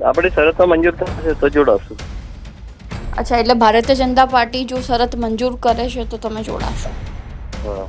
આપણી શરતો મંજૂર થશે તો જોડાશું. અચ્છા એટલે ભારતીય જનતા પાર્ટી જો શરત મંજૂર કરે છે તો તમે જોડાશો. હા.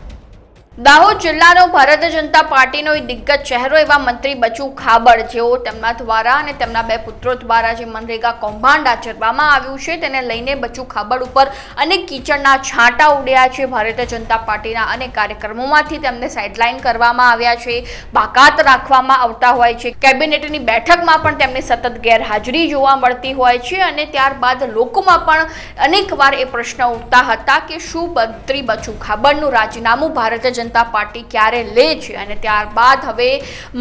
દાહોદ જિલ્લાનો ભારતીય જનતા પાર્ટીનો એ દિગ્ગજ ચહેરો એવા મંત્રી બચુ ખાબડ, જેઓ તેમના દ્વારા અને તેમના બે પુત્રો દ્વારા જે મનરેગા કૌભાંડ આચરવામાં આવ્યું છે, તેને લઈને બચુ ખાબડ ઉપર અનેક કિચડના છાંટા ઉડ્યા છે. ભારતીય જનતા પાર્ટીના અનેક કાર્યક્રમોમાંથી તેમને સાઇડલાઇન કરવામાં આવ્યા છે. બાકાત રાખવામાં આવતા હોય છે. કેબિનેટની બેઠકમાં પણ તેમની સતત ગેરહાજરી જોવા મળતી હોય છે અને ત્યારબાદ લોકોમાં પણ અનેકવાર એ પ્રશ્ન ઉઠતા હતા કે શું મંત્રી બચુ ખાબડનું રાજીનામું ભારતીય જનતા પાર્ટી ક્યારે લે છે? અને ત્યારબાદ હવે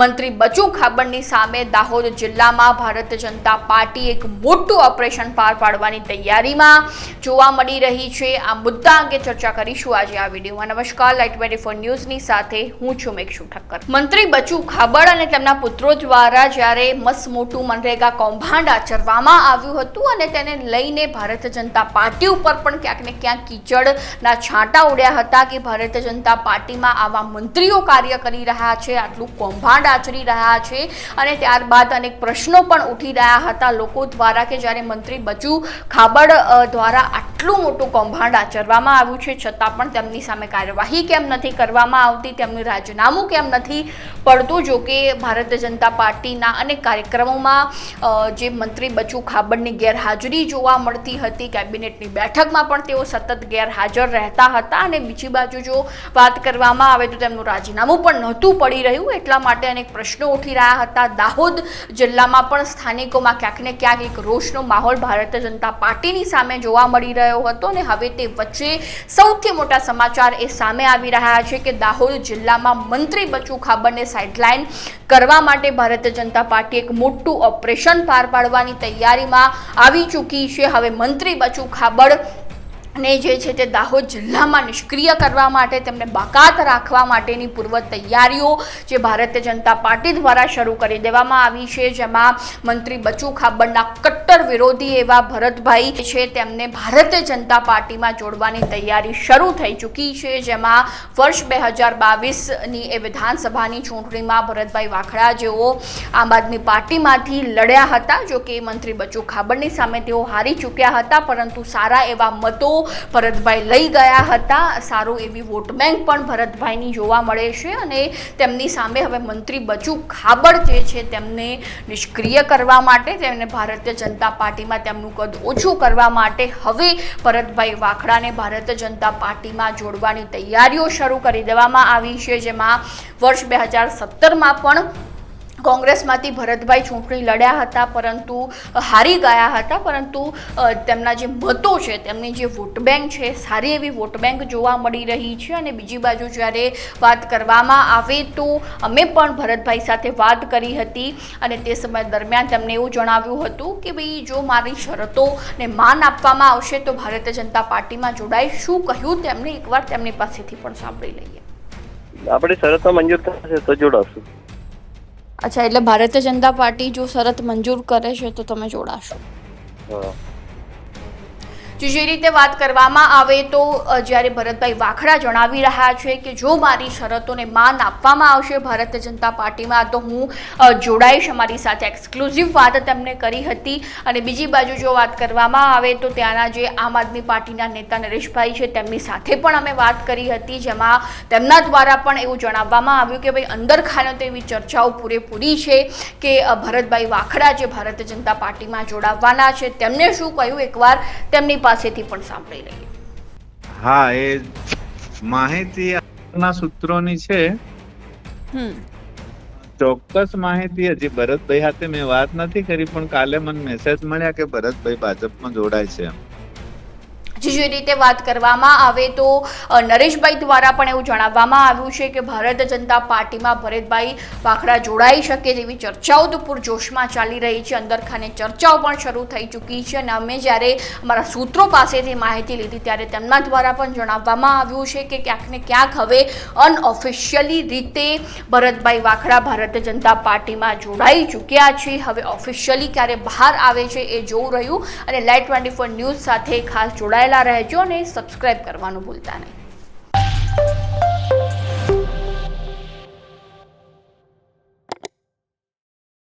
મંત્રી બચુ ખાબડની સામે દાહોદ જિલ્લામાં ભારતીય જનતા પાર્ટી એક મોટું ઓપરેશન પાર પાડવાની તૈયારીમાં જોવા મળી રહી છે. આ મુદ્દા અંગે ચર્ચા કરીશું આજે આ વિડીયોમાં. નમસ્કાર, લાઇટ ટ્વેન્ટી ફોર ન્યૂઝની સાથે હું છું મેક્ષુ ઠક્કર. મંત્રી બચુ ખાબડ અને તેમના પુત્રો દ્વારા જ્યારે મસ્ત મોટું મનરેગા કૌભાંડ આચરવામાં આવ્યું હતું અને તેને લઈને ભારતીય જનતા પાર્ટી ઉપર પણ ક્યાંક ને ક્યાંક કીચડના છાંટા ઉડ્યા હતા કે ભારતીય જનતા પાર્ટીમાં આવા મંત્રીઓ કાર્ય કરી રહ્યા છે, આટલું કૌભાંડ આચરી રહ્યા છે અને ત્યારબાદ અનેક પ્રશ્નો પણ ઉઠી રહ્યા હતા લોકો દ્વારા કે જ્યારે મંત્રી બચુ ખાબડ દ્વારા આટલું મોટું કૌભાંડ આચરવામાં આવ્યું છે, છતાં પણ તેમની સામે કાર્યવાહી કેમ નથી કરવામાં આવતી, તેમનું રાજીનામું કેમ નથી પડતું? જો કે ભારતીય જનતા પાર્ટીના અનેક કાર્યક્રમોમાં જે મંત્રી બચુ ખાબડની ગેરહાજરી જોવા મળતી હતી, કેબિનેટની બેઠકમાં પણ તેઓ સતત ગેરહાજર રહેતા હતા અને બીજી બાજુ જો વાત કરવામાં આવે તો તેમનું રાજીનામું પણ નહોતું પડી રહ્યું. એટલા માટે અનેક પ્રશ્નો ઉઠી રહ્યા હતા. દાહોદ જિલ્લામાં પણ સ્થાનિકોમાં ક્યાંક ને ક્યાંક એક રોષનો માહોલ ભારતીય જનતા પાર્ટીની સામે જોવા મળી રહ્યો હતો અને હવે તે વચ્ચે સૌથી મોટા સમાચાર એ સામે આવી રહ્યા છે કે દાહોદ જિલ્લામાં મંત્રી બચુ ખાબરને સાઇડલાઇન કરવા માટે ભારતીય જનતા પાર્ટી એક મોટું ઓપરેશન પાર પાડવાની તૈયારીમાં આવી ચૂકી છે. હવે મંત્રી બચુ ખાબડ ને જે છે તે દાહોદ જિલ્લામાં નિષ્ક્રિય કરવા માટે તેમને બાકાત રાખવા માટેની પૂર્વ તૈયારીઓ જે ભારતીય જનતા પાર્ટી દ્વારા શરૂ કરી દેવામાં આવી છે, જેમાં મંત્રી બચુ ખાબડના કટ્ટર વિરોધી એવા ભરતભાઈ છે તેમને ભારતીય જનતા પાર્ટીમાં જોડવાની તૈયારી શરૂ થઈ ચૂકી છે, જેમાં વર્ષ બે હજાર બાવીસની એ વિધાનસભાની ચૂંટણીમાં ભરતભાઈ વાખડા જેઓ આમ આદમી પાર્ટીમાંથી લડ્યા હતા, જો કે મંત્રી બચુ ખાબડની સામે તેઓ હારી ચૂક્યા હતા, પરંતુ સારા એવા મતો ભરતભાઈ લઈ ગયા હતા. સારું એવી વોટ બેંક પણ ભરતભાઈની જોવા મળે છે અને તેમની સામે હવે મંત્રી બચુ ખાબડ જે છે તેમને નિષ્ક્રિય કરવા માટે તેમને ભારતીય જનતા પાર્ટીમાં તેમનું કદ ઓછું કરવા માટે હવે ભરતભાઈ વાખડાને ભારતીય જનતા પાર્ટીમાં જોડવાની તૈયારીઓ શરૂ કરી દેવામાં આવી છે, જેમાં વર્ષ બે હજાર સત્તરમાં પણ કોંગ્રેસમાંથી ભરતભાઈ ચૂંટણી લડ્યા હતા, પરંતુ હારી ગયા હતા, પરંતુ તેમના જે મતો છે, તેમની જે વોટ બેંક છે, સારી એવી વોટ બેંક જોવા મળી રહી છે અને બીજી બાજુ જ્યારે વાત કરવામાં આવે તો અમે પણ ભરતભાઈ સાથે વાત કરી હતી અને તે સમય દરમિયાન તેમને એવું જણાવ્યું હતું કે ભાઈ, જો મારી શરતોને માન આપવામાં આવશે, તો ભારતીય જનતા પાર્ટીમાં જોડાઈ શું કહ્યું તેમણે? એકવાર તેમની પાસેથી પણ સાંભળી લઈએ. આપણી શરતો મંજૂર થશે તો જોડાશું. અચ્છા એટલે ભારતીય જનતા પાર્ટી જો શરત મંજૂર કરે છે તો તમે જોડાશો. જો રીતે વાત કરવામાં આવે તો જ્યારે ભરતભાઈ વાખડા જણાવી રહ્યા છે કે જો મારી શરતોને માન આપવામાં આવશે ભારતીય જનતા પાર્ટીમાં, તો હું જોડાઈશ અમારી સાથે. એક્સક્લુઝિવ વાત તેમણે કરી હતી. અને બીજી બાજુ જો વાત કરવામાં આવે તો ત્યાંના જે આમ આદમી પાર્ટીના નેતા નરેશભાઈ છે, તેમની સાથે પણ અમે વાત કરી હતી. જેમાં તેમના દ્વારા પણ એવું જણાવવામાં આવ્યું કે ભાઈ, અંદર ખાને એવી ચર્ચાઓ પૂરેપૂરી છે કે ભરતભાઈ વાખડા જે ભારતીય જનતા પાર્ટીમાં જોડાવવાના છે. તેમને શું કહ્યું? એકવાર તેમની પાસેથી પણ સાંભળી લઈએ. હા એ માહિતી ના સૂત્રોની છે. ચોક્કસ માહિતી હજી ભરતભાઈ સાથે મેં વાત નથી કરી પણ કાલે મને મેસેજ મળ્યા કે ભરતભાઈ ભાજપમાં જોડાય છે એમ. જે જે રીતે વાત કરવામાં આવે તો નરેશભાઈ દ્વારા પણ એવું જણાવવામાં આવ્યું છે કે ભારત જનતા પાર્ટીમાં ભરતભાઈ વાખડા જોડાઈ શકે તેવી ચર્ચાઓ તો પૂરજોશમાં ચાલી રહી છે. અંદરખાને ચર્ચાઓ પણ શરૂ થઈ ચૂકી છે અને અમે જ્યારે અમારા સૂત્રો પાસેથી માહિતી લીધી ત્યારે તેમના દ્વારા પણ જણાવવામાં આવ્યું છે કે ક્યાંક ને ક્યાંક હવે અનઓફિશિયલી રીતે ભરતભાઈ વાખડા ભારતીય જનતા પાર્ટીમાં જોડાઈ ચૂક્યા છે. હવે ઓફિશિયલી ક્યારે બહાર આવે છે એ જોવું રહ્યું અને લાઈટ ટ્વેન્ટી ફોર ન્યૂઝ સાથે ખાસ જોડાયેલા રહેજો અને સબસ્ક્રાઇબ કરવાનું ભૂલતા નહીં.